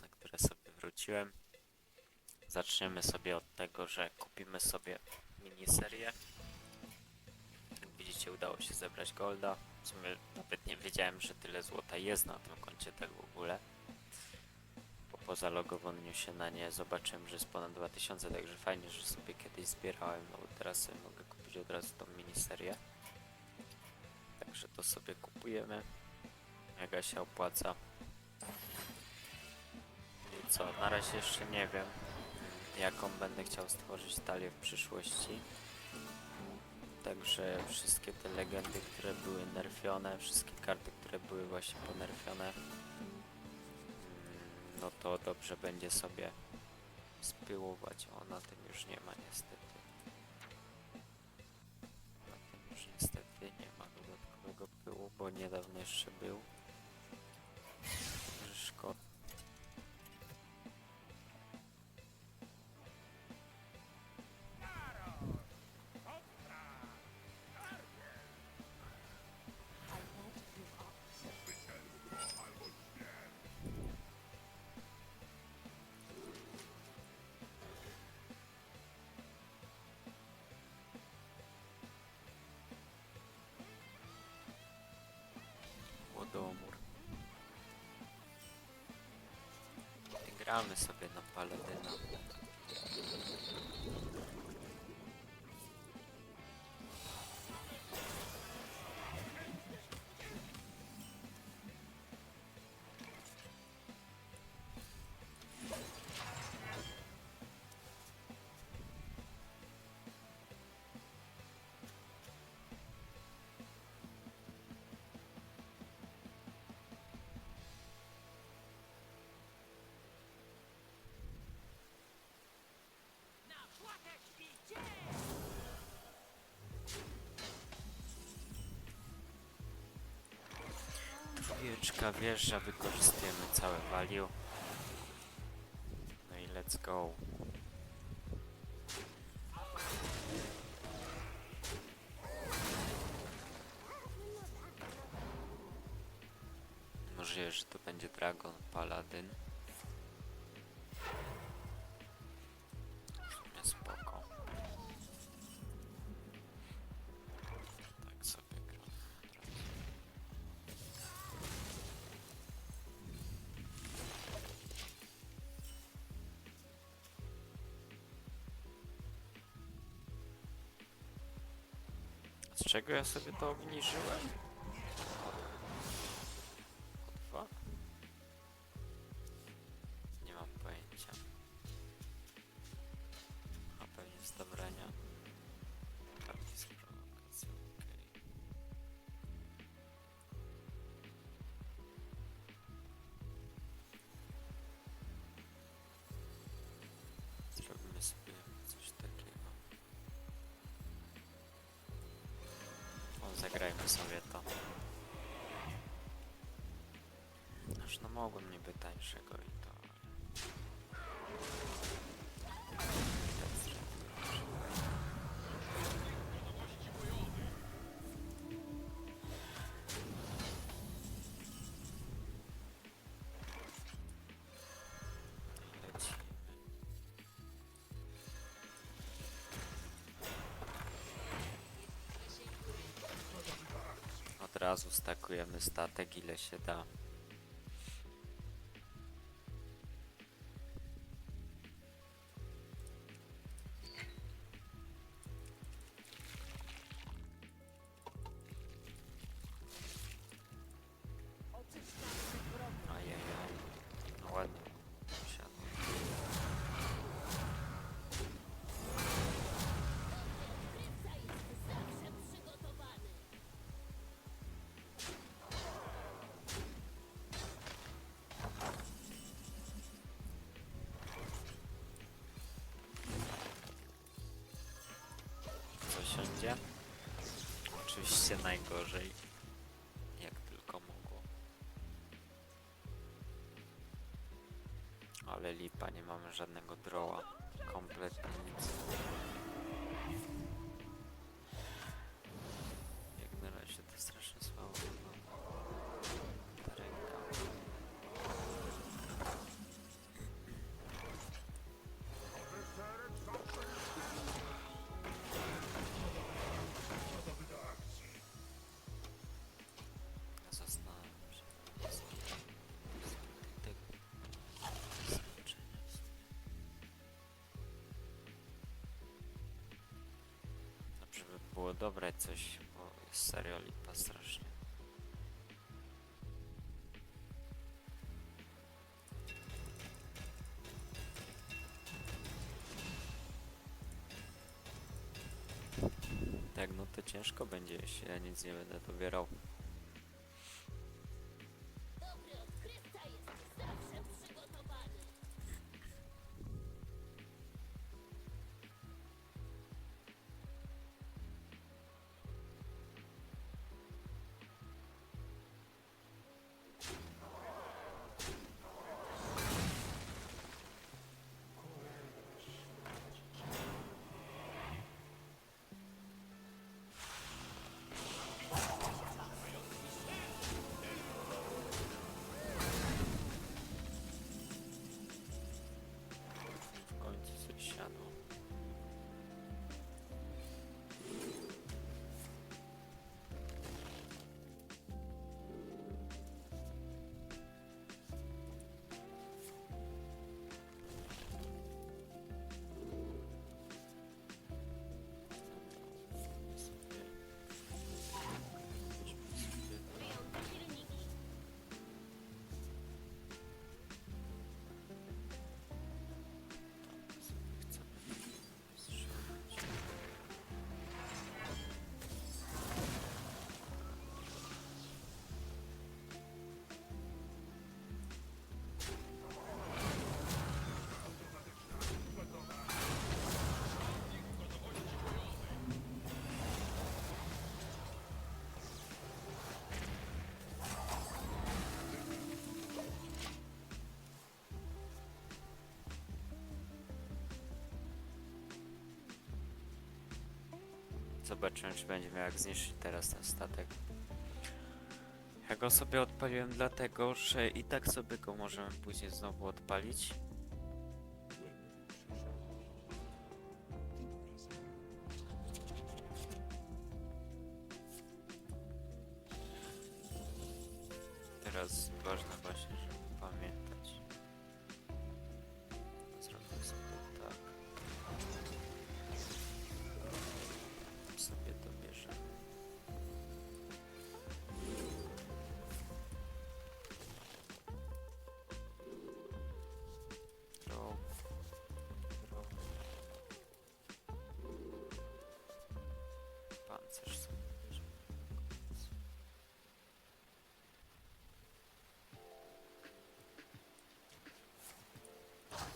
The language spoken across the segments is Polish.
na które sobie wróciłem. Zaczniemy sobie od tego, że kupimy sobie miniserię. Jak widzicie, udało się zebrać golda. W sumie nawet nie wiedziałem, że tyle złota jest na tym koncie tak w ogóle. Po zalogowaniu się na nie zobaczyłem, że jest ponad 2000, także fajnie, że sobie kiedyś zbierałem, no bo teraz sobie mogę kupić od razu tą miniserię. Także to sobie kupujemy. Mega się opłaca. Co, na razie jeszcze nie wiem, jaką będę chciał stworzyć talię w przyszłości. Także wszystkie te legendy, które były nerfione, wszystkie karty, które były właśnie ponerfione, no to dobrze będzie sobie spyłować. O, na tym już nie ma niestety. Na tym już niestety nie ma dodatkowego pyłu, bo niedawno jeszcze był. Gramy sobie na paladyna. Trójeczka wjeżdża, wykorzystujemy całe value. No i let's go. Możliwe, że to będzie Dragon Paladin. Z czego ja sobie to obniżyłem? Nie mam pojęcia. A pewnie z dobrania. Zagrajmy sobie to. Aż no mogłem niby tańszego i to, razu stakujemy statek ile się da. Siądzie? Oczywiście najgorzej. Jak tylko mogło. Ale lipa, nie mamy żadnego droła. Było dobrać coś, bo serio lipa strasznie. Tak, no to ciężko będzie, jeśli ja nic nie będę dobierał. Zobaczymy, czy będzie miał jak zniszczyć teraz ten statek. Ja go sobie odpaliłem dlatego, że i tak sobie go możemy później znowu odpalić. Teraz ważne właśnie, żeby Pancerz sobie.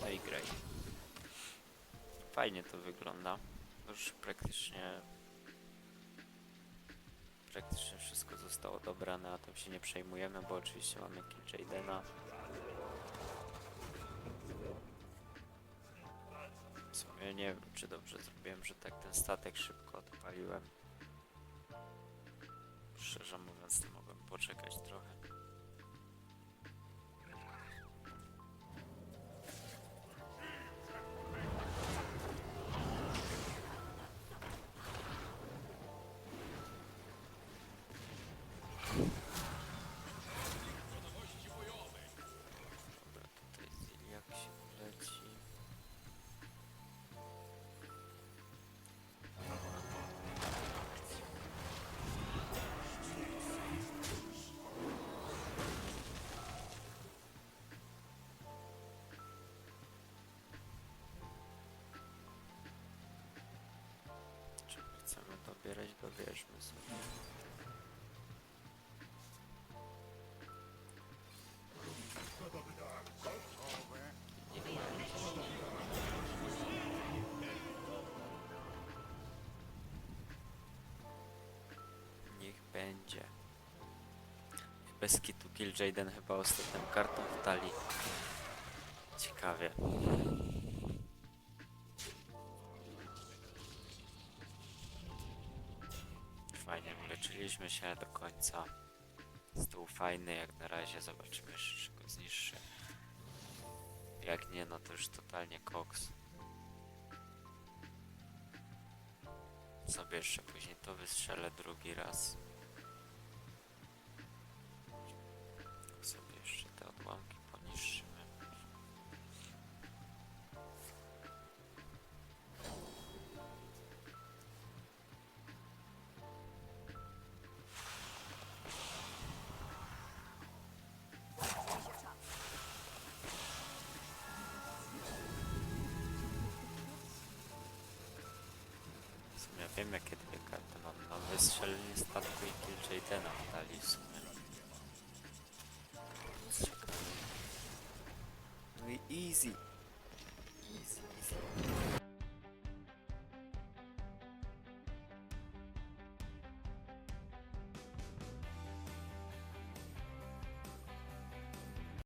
No i graj. Fajnie to wygląda. Już praktycznie praktycznie wszystko zostało dobrane, a tym się nie przejmujemy, bo oczywiście mamy kill Jadena. W sumie nie wiem, czy dobrze zrobiłem, że tak ten statek szybko odpaliłem. Szczerze mówiąc, to mogłem poczekać trochę. Dobra, będzie. Bez kitu Kill Jaden chyba ostatnią kartą w talii. Ciekawie. Fajnie, uleczyliśmy się do końca. Stół fajny jak na razie, zobaczymy jeszcze go zniszczy. Jak nie, no to już totalnie koks. Sobie jeszcze później to wystrzelę drugi raz. Wiem jakie dwie karty mam. No wystrzelenie statku i kill Jadena dali w sumie. No i easy. Easy, easy.